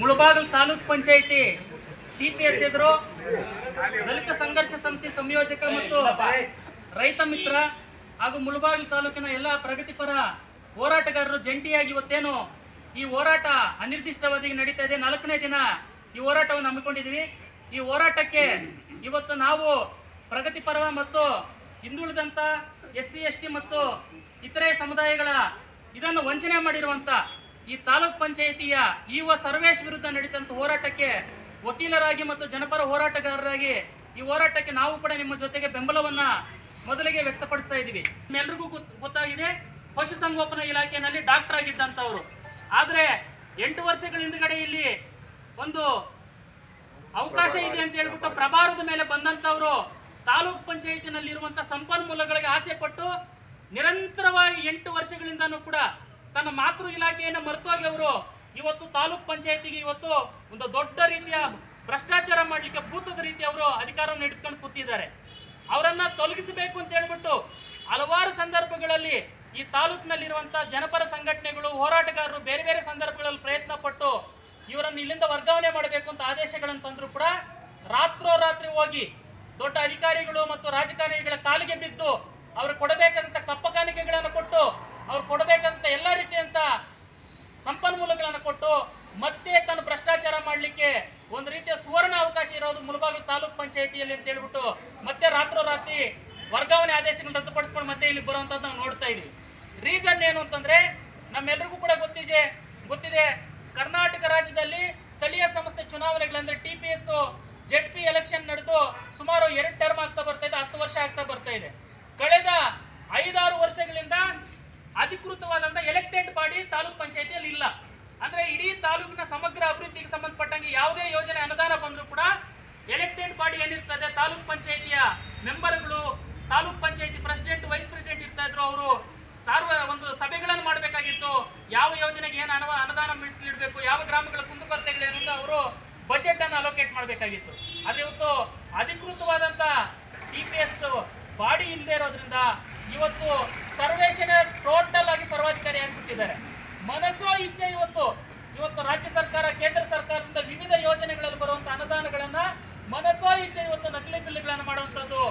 Mulbagal taluk panchayat T P S ಎದುರು ದಲಿತ ಸಂಘರ್ಷ ಸಮಿತಿ ಸಂಯೋಜಕ ಮತ್ತು ರೈತ ಮಿತ್ರ ಹಾಗೂ ಮುಳಬಾಗಿಲು ತಾಲೂಕಿನ ಎಲ್ಲ ಪ್ರಗತಿಪರ ಹೋರಾಟಗಾರರು ಜಂಟಿಯಾಗಿ ಇವತ್ತೇನು ಈ ಹೋರಾಟ ಅನಿರ್ದಿಷ್ಟಾವಧಿಗೆ ನಡೀತಾ ಇದೆ. ನಾಲ್ಕನೇ ದಿನ ಈ ಹೋರಾಟವನ್ನು ಹಮ್ಮಿಕೊಂಡಿದ್ದೀವಿ. ಈ ಹೋರಾಟಕ್ಕೆ ಇವತ್ತು ನಾವು ಪ್ರಗತಿಪರ ಮತ್ತು ಹಿಂದುಳಿದಂಥ ಎಸ್ ಸಿ ಎಸ್ ಟಿ ಮತ್ತು ಇತರೆ ಸಮುದಾಯಗಳ ಇದನ್ನು ವಂಚನೆ ಮಾಡಿರುವಂಥ ಈ ತಾಲೂಕ್ ಪಂಚಾಯಿತಿಯ ಇವ ಸರ್ವೇಶ್ ವಿರುದ್ಧ ನಡೀತಂತ ಹೋರಾಟಕ್ಕೆ ವಕೀಲರಾಗಿ ಮತ್ತು ಜನಪರ ಹೋರಾಟಗಾರರಾಗಿ ಈ ಹೋರಾಟಕ್ಕೆ ನಾವು ಕೂಡ ನಿಮ್ಮ ಜೊತೆಗೆ ಬೆಂಬಲವನ್ನ ಮೊದಲಿಗೆ ವ್ಯಕ್ತಪಡಿಸ್ತಾ ಇದ್ದೀವಿ. ನಿಮ್ಮೆಲ್ರಿಗೂ ಗೊತ್- ಗೊತ್ತಾಗಿದೆ. ಪಶುಸಂಗೋಪನಾ ಇಲಾಖೆಯಲ್ಲಿ ಡಾಕ್ಟರ್ ಆಗಿದ್ದಂಥವ್ರು ಆದರೆ ಎಂಟು ವರ್ಷಗಳ ಹಿಂದ್ಗಡೆ ಇಲ್ಲಿ ಒಂದು ಅವಕಾಶ ಇದೆ ಅಂತ ಹೇಳ್ಬಿಟ್ಟು ಪ್ರಭಾರದ ಮೇಲೆ ಬಂದಂತವರು ತಾಲೂಕ್ ಪಂಚಾಯತಿನಲ್ಲಿರುವಂಥ ಸಂಪನ್ಮೂಲಗಳಿಗೆ ಆಸೆ ಪಟ್ಟು ನಿರಂತರವಾಗಿ ಎಂಟು ವರ್ಷಗಳಿಂದನೂ ಕೂಡ ತನ್ನ ಮಾತೃ ಇಲಾಖೆಯನ್ನು ಮರೆತೋಗಿ ಅವರು ಇವತ್ತು ತಾಲೂಕ್ ಪಂಚಾಯತಿಗೆ ಇವತ್ತು ಒಂದು ದೊಡ್ಡ ರೀತಿಯ ಭ್ರಷ್ಟಾಚಾರ ಮಾಡಲಿಕ್ಕೆ ಭೂತದ ರೀತಿ ಅವರು ಅಧಿಕಾರವನ್ನು ಹಿಡಿದುಕೊಂಡು ಕೂತಿದ್ದಾರೆ. ಅವರನ್ನ ತೊಲಗಿಸಬೇಕು ಅಂತ ಹೇಳ್ಬಿಟ್ಟು ಹಲವಾರು ಸಂದರ್ಭಗಳಲ್ಲಿ ಈ ತಾಲೂಕಿನಲ್ಲಿರುವಂಥ ಜನಪರ ಸಂಘಟನೆಗಳು, ಹೋರಾಟಗಾರರು ಬೇರೆ ಬೇರೆ ಸಂದರ್ಭಗಳಲ್ಲಿ ಪ್ರಯತ್ನ ಪಟ್ಟು ಇವರನ್ನು ಇಲ್ಲಿಂದ ವರ್ಗಾವಣೆ ಮಾಡಬೇಕು ಅಂತ ಆದೇಶಗಳನ್ನು ತಂದರೂ ಕೂಡ ರಾತ್ರೋರಾತ್ರಿ ಹೋಗಿ ದೊಡ್ಡ ಅಧಿಕಾರಿಗಳು ಮತ್ತು ರಾಜಕಾರಣಿಗಳ ಕಾಲಿಗೆ ಬಿದ್ದು ಅವರು ಕೊಡಬೇಕಂತ ಕಪ್ಪಕಾಣಿಕೆಗಳನ್ನು ಕೊಟ್ಟು ಅವ್ರು ಕೊಡಬೇಕಂತ ಎಲ್ಲ ರೀತಿಯಂತ ಸಂಪನ್ಮೂಲಗಳನ್ನು ಕೊಟ್ಟು ಮತ್ತೆ ತನ್ನ ಭ್ರಷ್ಟಾಚಾರ ಮಾಡಲಿಕ್ಕೆ ಒಂದು ರೀತಿಯ ಸುವರ್ಣ ಅವಕಾಶ ಇರೋದು ಮುಳಬಾಗಿಲು ತಾಲೂಕ್ ಪಂಚಾಯಿತಿಯಲ್ಲಿ ಅಂತ ಹೇಳ್ಬಿಟ್ಟು ಮತ್ತೆ ರಾತ್ರೋರಾತ್ರಿ ವರ್ಗಾವಣೆ ಆದೇಶಗಳನ್ನು ರದ್ದುಪಡಿಸ್ಕೊಂಡು ಮತ್ತೆ ಇಲ್ಲಿ ಬರುವಂಥದ್ದು ನಾವು ನೋಡ್ತಾ ಇದೀವಿ. ರೀಸನ್ ಏನು ಅಂತಂದ್ರೆ ನಮ್ಮೆಲ್ರಿಗೂ ಕೂಡ ಗೊತ್ತಿದೆ ಗೊತ್ತಿದೆ. ಕರ್ನಾಟಕ ರಾಜ್ಯದಲ್ಲಿ ಸ್ಥಳೀಯ ಸಂಸ್ಥೆ ಚುನಾವಣೆಗಳಂದ್ರೆ T P S Z P election ನಡೆದು ಸುಮಾರು ಎರಡು ಟರ್ಮ್ ಆಗ್ತಾ ಬರ್ತಾ ಇದೆ, ಹತ್ತು ವರ್ಷ ಆಗ್ತಾ ಬರ್ತಾ ಇದೆ. ಕಳೆದ ಐದಾರು ವರ್ಷಗಳಿಂದ ಅಧಿಕೃತವಾದಂಥ ಎಲೆಕ್ಟೆಡ್ ಬಾಡಿ ತಾಲೂಕ್ ಪಂಚಾಯತಿಯಲ್ಲಿ ಇಲ್ಲ. ಅಂದ್ರೆ ಇಡೀ ತಾಲೂಕಿನ ಸಮಗ್ರ ಅಭಿವೃದ್ಧಿಗೆ ಸಂಬಂಧಪಟ್ಟಂಗೆ ಯಾವುದೇ ಯೋಜನೆ ಅನುದಾನ ಬಂದರೂ ಕೂಡ ಎಲೆಕ್ಟೆಡ್ ಬಾಡಿ ಏನಿರ್ತದೆ, ತಾಲೂಕ್ ಪಂಚಾಯಿತಿಯ ಮೆಂಬರ್ಗಳು, taluk panchayat president, vice president ಇರ್ತಾ ಇದ್ರು, ಅವರು ಸಾರ್ವ ಒಂದು ಸಭೆಗಳನ್ನು ಮಾಡಬೇಕಾಗಿತ್ತು. ಯಾವ ಯೋಜನೆಗೆ ಏನು ಅನುವ, ಅನುದಾನ ಮೀಸಲಿಡಬೇಕು, ಯಾವ ಗ್ರಾಮಗಳ ಕುಂದುಕೊರತೆಗಳೇನು ಅಂತ ಅವರು ಬಜೆಟ್ ಅನ್ನು ಅಲೋಕೇಟ್ ಮಾಡಬೇಕಾಗಿತ್ತು. ಆದರೆ ಇವತ್ತು ಅಧಿಕೃತವಾದಂತ ಟಿ ಪಿ ಎಸ್ ಬಾಡಿ ಇಲ್ಲದೆ ಇರೋದ್ರಿಂದ ಇವತ್ತು ಸರ್ವೇಶನ ಟೋಟಲ್ ಆಗಿ ಸರ್ವಾಧಿಕಾರಿ ಆಗಿಬಿಟ್ಟಿದ್ದಾರೆ. ಮನಸ್ಸೋ ಇಚ್ಛೆ ಇವತ್ತು. ಇವತ್ತು ರಾಜ್ಯ ಸರ್ಕಾರ, ಕೇಂದ್ರ ಸರ್ಕಾರದಿಂದ ವಿವಿಧ ಯೋಜನೆಗಳಲ್ಲಿ ಬರುವಂತ ಅನುದಾನಗಳನ್ನ ಮನಸ್ಸೋ ಇಚ್ಛೆ ಇವತ್ತು ನಕಲಿ ಬಿಲ್ಲುಗಳನ್ನು ಮಾಡುವಂಥದ್ದು,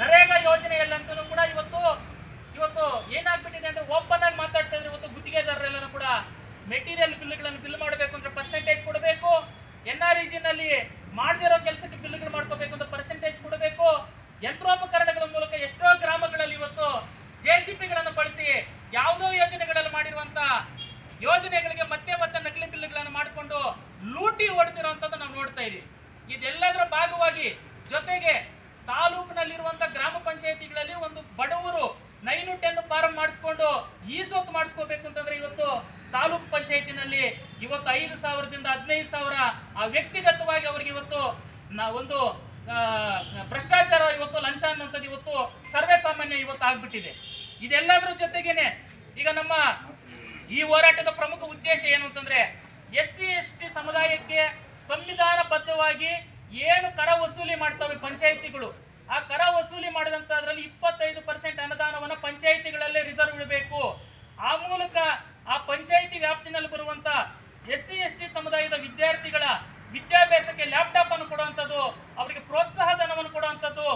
ನರೇಗಾ ಯೋಜನೆಯಲ್ಲಂತೂ ಕೂಡ ಇವತ್ತು ಇವತ್ತು ಏನಾಗ್ಬಿಟ್ಟಿದೆ ಅಂದ್ರೆ ಓಪನ್ ಆಗಿ ಮಾತಾಡ್ತಾ ಇದ್ರೆ ಇವತ್ತು ಗುತ್ತಿಗೆದಾರರೆಲ್ಲರೂ ಕೂಡ. ಮೆಟೀರಿಯಲ್ ಬಿಲ್ಲುಗಳನ್ನು ಬಿಲ್ ಮಾಡಬೇಕು ಅಂದ್ರೆ ಪರ್ಸೆಂಟೇಜ್ ಕೊಡಬೇಕು. ಎನ್ ಆರ್ ಜಿನಲ್ಲಿ ಮಾಡದಿರೋ ಕೆಲಸಕ್ಕೆ ಬಿಲ್ಲುಗಳು ಮಾಡ್ಕೋಬೇಕು ಅಂತ ಪರ್ಸೆಂಟೇಜ್ ಕೊಡಬೇಕು. ಯಂತ್ರೋಪಕರಣಗಳ ಮೂಲಕ ಎಷ್ಟೋ ಗ್ರಾಮಗಳಲ್ಲಿ ಇವತ್ತು ಜೆ ಸಿ ಬಳಸಿ ಯಾವುದೋ ಯೋಜನೆಗಳಲ್ಲಿ ಮಾಡಿರುವಂತ ಯೋಜನೆಗಳಿಗೆ ಮತ್ತೆ ಮತ್ತೆ ನಕಲಿ ಬಿಲ್ಲುಗಳನ್ನು ಮಾಡಿಕೊಂಡು ಲೂಟಿ ಹೊಡೆದಿರುವಂತದ್ದು ನಾವು ನೋಡ್ತಾ ಇದೀವಿ ಇದೆಲ್ಲದರ ಭಾಗವಾಗಿ ಜೊತೆಗೆ ತಾಲೂಕಿನಲ್ಲಿರುವಂತಹ ಗ್ರಾಮ ಪಂಚಾಯತಿಗಳಲ್ಲಿ ಒಂದು ಬಡವರು ನೈನು ಟೆನ್ ಫಾರಂ ಮಾಡಿಸ್ಕೊಂಡು ಈ ಸೊತ್ತು ಮಾಡಿಸ್ಕೋಬೇಕು ಅಂತಂದ್ರೆ ಇವತ್ತು ತಾಲೂಕು ಪಂಚಾಯತಿನಲ್ಲಿ ಇವತ್ತು ಐದು ಸಾವಿರದಿಂದ ಹದಿನೈದು ಸಾವಿರ ಆ ವ್ಯಕ್ತಿಗತವಾಗಿ ಅವ್ರಿಗೆ ಇವತ್ತು ಒಂದು ಭ್ರಷ್ಟಾಚಾರ ಇವತ್ತು ಲಂಚ ಅನ್ನುವಂಥದ್ದು ಇವತ್ತು ಸರ್ವೇ ಸಾಮಾನ್ಯ ಇವತ್ತು ಆಗ್ಬಿಟ್ಟಿದೆ. ಇದೆಲ್ಲದರ ಜೊತೆಗೇನೆ ಈಗ ನಮ್ಮ ಈ ಹೋರಾಟದ ಪ್ರಮುಖ ಉದ್ದೇಶ ಏನು ಅಂತಂದ್ರೆ ಎಸ್ ಸಿ ಎಸ್ ಟಿ ಸಮುದಾಯಕ್ಕೆ ಸಂವಿಧಾನಬದ್ಧವಾಗಿ ಏನು ಕರ ವಸೂಲಿ ಮಾಡ್ತವೆ ಪಂಚಾಯಿತಿಗಳು? ಆ ಕರ ವಸೂಲಿ ಮಾಡಿದಂತದ್ರಲ್ಲಿ ಇಪ್ಪತ್ತೈದು ಪರ್ಸೆಂಟ್ ಅನುದಾನವನ್ನು ಪಂಚಾಯಿತಿಗಳಲ್ಲೇ ರಿಸರ್ವ್ ಇಡಬೇಕು. ಆ ಮೂಲಕ ಆ ಪಂಚಾಯಿತಿ ವ್ಯಾಪ್ತಿನಲ್ಲಿ ಬರುವಂತ ಎಸ್ ಸಿ ಎಸ್ ಟಿ ಸಮುದಾಯದ ವಿದ್ಯಾರ್ಥಿಗಳ ವಿದ್ಯಾಭ್ಯಾಸಕ್ಕೆ ಲ್ಯಾಪ್ಟಾಪ್ ಅನ್ನು ಕೊಡುವಂಥದ್ದು, ಅವರಿಗೆ ಪ್ರೋತ್ಸಾಹ ಧನವನ್ನು ಕೊಡುವಂಥದ್ದು,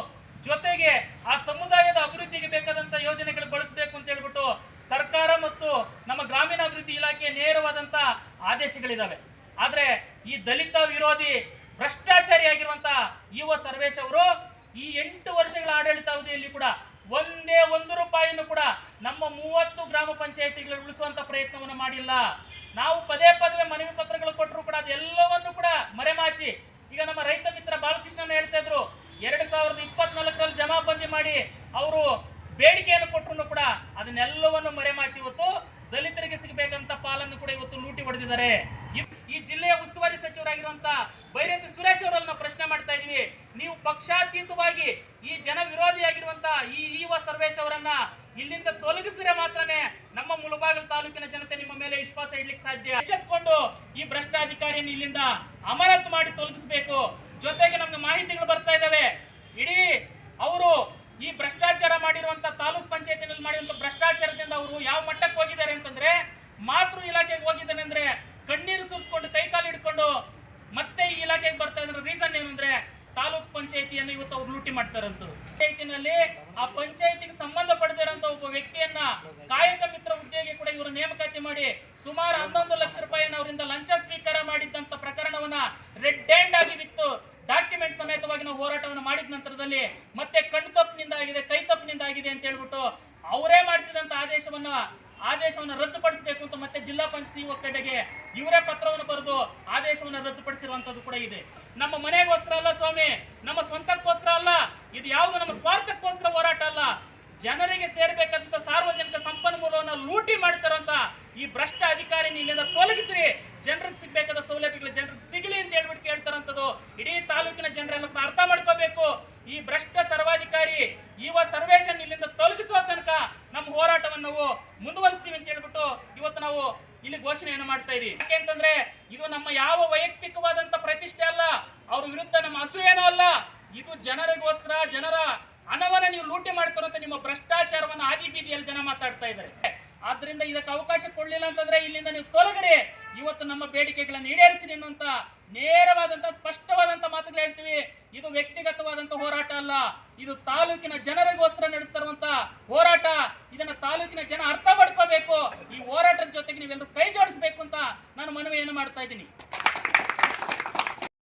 ಜೊತೆಗೆ ಆ ಸಮುದಾಯದ ಅಭಿವೃದ್ಧಿಗೆ ಬೇಕಾದಂಥ ಯೋಜನೆಗಳು ಬಳಸಬೇಕು ಅಂತ ಹೇಳ್ಬಿಟ್ಟು ಸರ್ಕಾರ ಮತ್ತು ನಮ್ಮ ಗ್ರಾಮೀಣಾಭಿವೃದ್ಧಿ ಇಲಾಖೆ ನೇರವಾದಂಥ ಆದೇಶಗಳಿದ್ದಾವೆ ಆದ್ರೆ ಈ ದಲಿತ ವಿರೋಧಿ ಭ್ರಷ್ಟಾಚಾರಿಯಾಗಿರುವಂತ ಯುವ ಸರ್ವೇಶ್ ಅವರು ಈ ಎಂಟು ವರ್ಷಗಳ ಆಡಳಿತಾವಧಿಯಲ್ಲಿ ಕೂಡ ಒಂದೇ ಒಂದು ರೂಪಾಯಿನೂ ಕೂಡ ನಮ್ಮ ಮೂವತ್ತು ಗ್ರಾಮ ಪಂಚಾಯತಿಗಳು ಉಳಿಸುವಂತ ಪ್ರಯತ್ನವನ್ನು ಮಾಡಿಲ್ಲ. ನಾವು ಪದೇ ಪದವೇ ಮನವಿ ಪತ್ರಗಳು ಕೊಟ್ಟರು ಕೂಡ ಅದೆಲ್ಲವನ್ನು ಕೂಡ ಮರೆಮಾಚಿ. ಈಗ ನಮ್ಮ ರೈತ ಮಿತ್ರ ಬಾಲಕೃಷ್ಣನ ಹೇಳ್ತಾ ಇದ್ರು, ಎರಡು ಸಾವಿರದ ಇಪ್ಪತ್ನಾಲ್ಕರಲ್ಲಿ ಜಮಾಬಂದಿ ಮಾಡಿ ಅವರು ಬೇಡಿಕೆಯನ್ನು ಕೊಟ್ಟರು ಕೂಡ ಅದನ್ನೆಲ್ಲವನ್ನು ಮರೆಮಾಚಿ ಇವತ್ತು ದಲಿತರಿಗೆ ಸಿಗಬೇಕಂತ ಪಾಲನ್ನು ಕೂಡ ಇವತ್ತು ಲೂಟಿ ಹೊಡೆದಿದ್ದಾರೆ. ಜಿಲ್ಲೆಯ ಉಸ್ತುವಾರಿ ಸಚಿವರಾಗಿರುವಂತಹ ಬೈರತಿ ಸುರೇಶ್ ಅವರಲ್ಲಿ ನಾವು ಪ್ರಶ್ನೆ ಮಾಡ್ತಾ ಇದ್ದೀವಿ. ನೀವು ಪಕ್ಷಾತೀತವಾಗಿ ಈ ಜನ ವಿರೋಧಿಯಾಗಿರುವಂತಹ ಈ ಯುವ ಸರ್ವೇಶ್ ಅವರನ್ನ ಇಲ್ಲಿಂದ ತೊಲಗಿಸಿದ್ರೆ ಮಾತ್ರನೇ ನಮ್ಮ ಮುಳಬಾಗಿಲು ತಾಲೂಕಿನ ಜನತೆ ನಿಮ್ಮ ಮೇಲೆ ವಿಶ್ವಾಸ ಇಡ್ಲಿಕ್ಕೆ ಸಾಧ್ಯ. ಎಚ್ಚೆತ್ಕೊಂಡು ಈ ಭ್ರಷ್ಟಾಧಿಕಾರಿಯನ್ನು ಇಲ್ಲಿಂದ ಅಮಾನತು ಮಾಡಿ ತೊಲಗಿಸಬೇಕು. ಜೊತೆಗೆ ನಮ್ಗೆ ಮಾಹಿತಿಗಳು ಬರ್ತಾ ಇದ್ದಾವೆ. ಇಡೀ ಅವರು ಈ ಭ್ರಷ್ಟಾಚಾರ ಮಾಡಿರುವಂತಹ ತಾಲೂಕ್ ಪಂಚಾಯತಿನಲ್ಲಿ ಮಾಡಿರುವಂತಹ ಭ್ರಷ್ಟಾಚಾರದಿಂದ ಅವರು ಯಾವ ಮಟ್ಟಕ್ಕೆ ಹೋಗಿದ್ದಾರೆ ಅಂತಂದ್ರೆ ಮಾತೃ ಇಲಾಖೆಗೆ ಹೋಗಿದ್ದಾನೆ ಅಂದ್ರೆ ಕಣ್ಣೀರು ಸುರಿಸ್ಕೊಂಡು ಕೈಕಾಲು ಹಿಡ್ಕೊಂಡು ಮತ್ತೆ ಈ ಇಲಾಖೆಗೆ ಬರ್ತಾ ಇದ್ರ ರೀಸನ್ ಏನಂದ್ರೆ ತಾಲೂಕ್ ಪಂಚಾಯತಿಯನ್ನು ಇವತ್ತು ಅವ್ರು ಲೂಟಿ ಮಾಡ್ತಾರಂತು ಪಂಚಾಯತಿನಲ್ಲಿ ಆ ಪಂಚಾಯತಿಗೆ ಸಂಬಂಧ ಪಡೆದಿರೋಂತ ಒಬ್ಬ ವ್ಯಕ್ತಿಯನ್ನ ಕಾಯಕ ಮಿತ್ರ ಹುದ್ದೆಗೆ ಕೂಡ ಇವರು ನೇಮಕಾತಿ ಮಾಡಿ ಸುಮಾರು ಹನ್ನೊಂದು ಲಕ್ಷ ರೂಪಾಯಿಯನ್ನು ಅವರಿಂದ ಲಂಚ ಸ್ವೀಕಾರ ಮಾಡಿದ್ದಂತ ಪ್ರಕರಣವನ್ನ ರೆಡ್ ಹ್ಯಾಂಡ್ ಆಗಿ ಬಿತ್ತು. ಡಾಕ್ಯುಮೆಂಟ್ ಸಮೇತವಾಗಿ ನಾವು ಹೋರಾಟವನ್ನು ಮಾಡಿದ ನಂತರದಲ್ಲಿ ಮತ್ತೆ ಕಣ್ತಪ್ಪಿನಿಂದ ಆಗಿದೆ ಕೈ ತಪ್ಪಿನಿಂದ ಆಗಿದೆ ಅಂತ ಹೇಳ್ಬಿಟ್ಟು ಅವರೇ ಮಾಡಿಸಿದಂತ ಆದೇಶವನ್ನ ಆದೇಶವನ್ನು ರದ್ದುಪಡಿಸಬೇಕು ಅಂತ ಮತ್ತೆ ಜಿಲ್ಲಾ ಪಂಚಾಯತ್ ಕಡೆಗೆ ಇವರೇ ಪತ್ರವನ್ನು ಬರೆದು ಆದೇಶವನ್ನು ರದ್ದುಪಡಿಸಿರುವಂತದ್ದು ಕೂಡ ಇದೆ. ನಮ್ಮ ಮನೆಗೋಸ್ಕರ ಅಲ್ಲ ಸ್ವಾಮಿ, ನಮ್ಮ ಸ್ವಂತಕ್ಕೋಸ್ಕರ ಅಲ್ಲ, ಇದು ಯಾವುದು ನಮ್ಮ ಸ್ವಾರ್ಥಕ್ಕೋಸ್ಕರ ಹೋರಾಟ ಅಲ್ಲ. ಜನರಿಗೆ ಸೇರ್ಬೇಕಂತ ಸಾರ್ವಜನಿಕ ಸಂಪನ್ಮೂಲವನ್ನ ಲೂಟಿ ಮಾಡ್ತಾರಂತ ಈ ಭ್ರಷ್ಟ ಅಧಿಕಾರಿನ ಇಲ್ಲಿಂದ ತೊಲಗಿಸಿ ಜನರಿಗೆ ಸಿಗಬೇಕಾದ ಸೌಲಭ್ಯಗಳು ಜನರಿಗೆ ಸಿಗಲಿ ಅಂತ ಹೇಳ್ಬಿಟ್ಟು ಕೇಳ್ತಾರಂತದ್ದು ಇಡೀ ತಾಲೂಕಿನ ಕೂಡ ಅರ್ಥ ಮಾಡ್ಕೋಬೇಕು. ಈ ಭ್ರಷ್ಟ ಸರ್ವಾಧಿಕಾರಿ ಯುವ ಸರ್ವೇಶನ್ ಇಲ್ಲಿಂದ ತೊಲಗಿಸುವ ತನಕ ಹೋರಾಟವನ್ನು ನಾವು ಮುಂದುವರಿಸ್ತೀವಿ ಅಂತ ಹೇಳ್ಬಿಟ್ಟು ಇವತ್ತು ನಾವು ಇಲ್ಲಿ ಘೋಷಣೆಯನ್ನು ಮಾಡ್ತಾ ಇದೀವಿ ಯಾಕೆಂತಂದ್ರೆ ಇದು ನಮ್ಮ ಯಾವ ವೈಯಕ್ತಿಕವಾದಂತ ಪ್ರತಿಷ್ಠೆ ಅಲ್ಲ, ಅವ್ರ ವಿರುದ್ಧ ನಮ್ಮ ಅಸೂಯೇನೂ ಅಲ್ಲ. ಇದು ಜನರಿಗೋಸ್ಕರ, ಜನರ ಹಣವನ್ನು ನೀವು ಲೂಟಿ ಮಾಡ್ತಾರಂತ ನಿಮ್ಮ ಭ್ರಷ್ಟಾಚಾರವನ್ನ ಆದಿ ಬೀದಿಯಲ್ಲಿ ಜನ ಮಾತಾಡ್ತಾ ಇದ್ದಾರೆ. ಆದ್ರಿಂದ ಇದಕ್ಕೆ ಅವಕಾಶ ಕೊಡ್ಲಿಲ್ಲ ಅಂತಂದ್ರೆ ಇಲ್ಲಿಂದ ನೀವು ತೊಲಗರಿ. ಇವತ್ತು ನಮ್ಮ ಬೇಡಿಕೆಗಳನ್ನು ಈಡೇರಿಸಿ ಅನ್ನುವಂತ ನೇರವಾದಂತ ಸ್ಪಷ್ಟವಾದಂತ ಮಾತುಗಳು ಹೇಳ್ತೀವಿ. ಇದು ವ್ಯಕ್ತಿಗತವಾದಂತ ಹೋರಾಟ ಅಲ್ಲ. ಇದು ತಾಲೂಕಿನ ಜನರಿಗೋಸ್ಕರ ನಡೆಸ್ತಾರುವಂತ ಹೋರಾಟ. ಇದನ್ನ ತಾಲೂಕಿನ ಜನ ಅರ್ಥ ಮಾಡ್ಕೋಬೇಕು. ಈ ಹೋರಾಟದ ಜೊತೆಗೆ ನೀವೆಲ್ಲರೂ ಕೈ ಜೋಡಿಸ್ಬೇಕು ಅಂತ ನಾನು ಮನವಿಯನ್ನು ಮಾಡ್ತಾ ಇದ್ದೀನಿ.